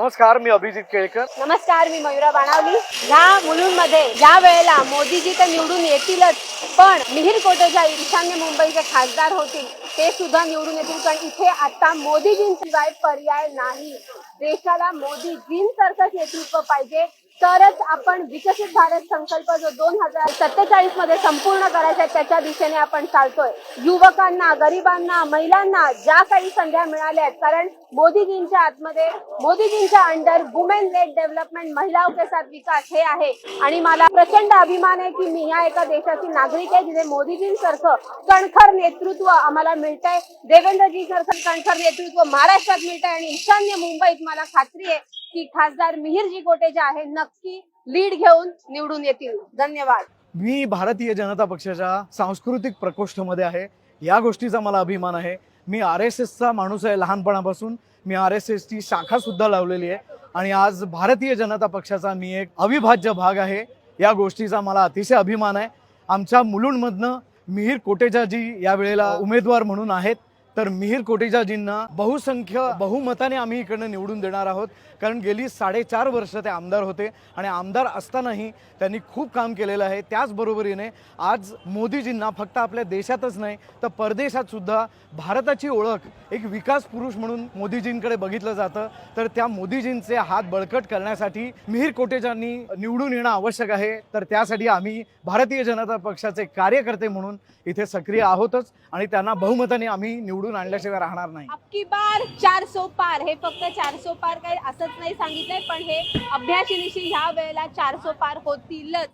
नमस्कार मी अभिजित केळकर. नमस्कार मी मयुरा बाणावली. ह्या मुलूंमध्ये या वेळेला मोदीजी तर निवडून येतीलच पण मिहीर कोटेच्या ईशान्य मुंबईचे खासदार होतील ते सुद्धा निवडून येतील. कारण इथे आता मोदीजींशिवाय पर्याय नाही. देशाला मोदीजींसारखंच नेतृत्व पाहिजे. तरच आपण विकसित भारत संकल्प जो दोन हजार सत्तेचाळीसमध्ये संपूर्ण करायचा आहे त्याच्या दिशेने आपण चालतोय. युवकांना गरिबांना महिलांना ज्या काही संध्या मिळाल्या आहेत कारण मोदीजींच्या आतमध्ये मोदीजींच्या अंडर वुमेन लेड डेव्हलपमेंट महिलाओं के साथ विकास हे आहे. आणि मला प्रचंड अभिमान आहे की मी या एका देशाची नागरिक आहे जिथे मोदीजींसारखं कणखर नेतृत्व आम्हाला मिळतंय. देवेंद्रजी सारखं नेतृत्व महाराष्ट्रात मिळतंय आणि ईशान्य मुंबईत मला खात्री आहे की खासदार मिहिरजी कोटे जे आहे नक्की लीड घेऊन निवडून येतील. धन्यवाद. मी भारतीय जनता पक्षाच्या सांस्कृतिक प्रकोष्ठमध्ये आहे. या गोष्टीचा मला अभिमान आहे. मी आर एस एसचा माणूस आहे लहानपणापासून. मी आर एस एसची शाखा सुद्धा लावलेली आहे. आणि आज भारतीय जनता पक्षाचा मी एक अविभाज्य भाग आहे. या गोष्टीचा मला अतिशय अभिमान आहे. आमच्या मुलुंडमधनं मिहीर कोटेजाजी या वेळेला उमेदवार म्हणून आहेत. तर मिहीर कोटेजाजींना बहुसंख्य बहुमताने आम्ही इकडनं निवडून देणार आहोत. कारण गेली साडेचार वर्ष ते आमदार होते आणि आमदार असतानाही त्यांनी खूप काम केलेलं आहे. त्याचबरोबरीने आज मोदीजींना फक्त आपल्या देशातच नाही तर परदेशात सुद्धा भारताची ओळख एक विकास पुरुष म्हणून मोदीजींकडे बघितलं जातं. तर त्या मोदीजींचे हात बळकट करण्यासाठी मिहीर कोटेजांनी निवडून येणं आवश्यक आहे. तर त्यासाठी आम्ही भारतीय जनता पक्षाचे कार्यकर्ते म्हणून इथे सक्रिय आहोतच आणि त्यांना बहुमताने आम्ही निवडून निवडून आणल्याशिवाय राहणार नाही. अबकी बार चार सो पार. हे फक्त चार सो पार काही असंच नाही सांगितलंय पण हे अभ्यासिनीशी ह्या वेळेला चार सो पार होतीलच.